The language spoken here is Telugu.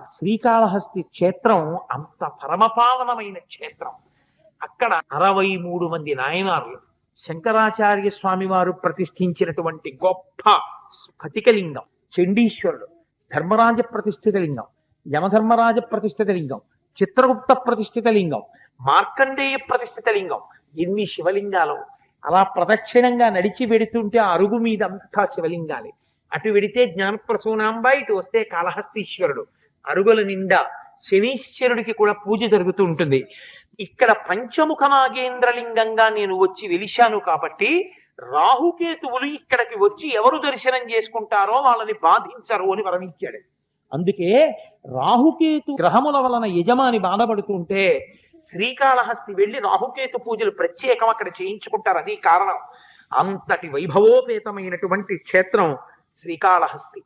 శ్రీకాళహస్తి క్షేత్రం అంత పరమపావనమైన క్షేత్రం. అక్కడ అరవై మూడు మంది నాయనార్లు శంకరాచార్య స్వామి వారు ప్రతిష్ఠించినటువంటి గొప్ప స్ఫటికలింగం చండీశ్వరుడు ధర్మరాజ ప్రతిష్ఠిత లింగం యమధర్మరాజ ప్రతిష్ఠిత లింగం చిత్రగుప్త ప్రతిష్ఠిత లింగం మార్కండేయ ప్రతిష్ఠిత లింగం ఎన్ని శివలింగాలు. అలా ప్రదక్షిణంగా నడిచి వెడుతుంటే ఆ అరుగు మీద అంతా శివలింగాలే. అటు వెడితే జ్ఞానప్రసూనాంబ ఇటు వస్తే కాళహస్తీశ్వరుడు. అరుగుల నిండా శనీశ్వరుడికి కూడా పూజ జరుగుతూ ఉంటుంది. ఇక్కడ పంచముఖ నాగేంద్రలింగంగా నేను వచ్చి వెలిశాను కాబట్టి రాహుకేతువులు ఇక్కడికి వచ్చి ఎవరు దర్శనం చేసుకుంటారో వాళ్ళని బాధించరు అని వరణించాడు అందుకే రాహుకేతు గ్రహముల వలన యజమాని బాధపడుతుంటే శ్రీకాళహస్తి వెళ్ళి రాహుకేతు పూజలు ప్రత్యేకం అక్కడ చేయించుకుంటారు. అది కారణం. అంతటి వైభవోపేతమైనటువంటి క్షేత్రం శ్రీకాళహస్తి.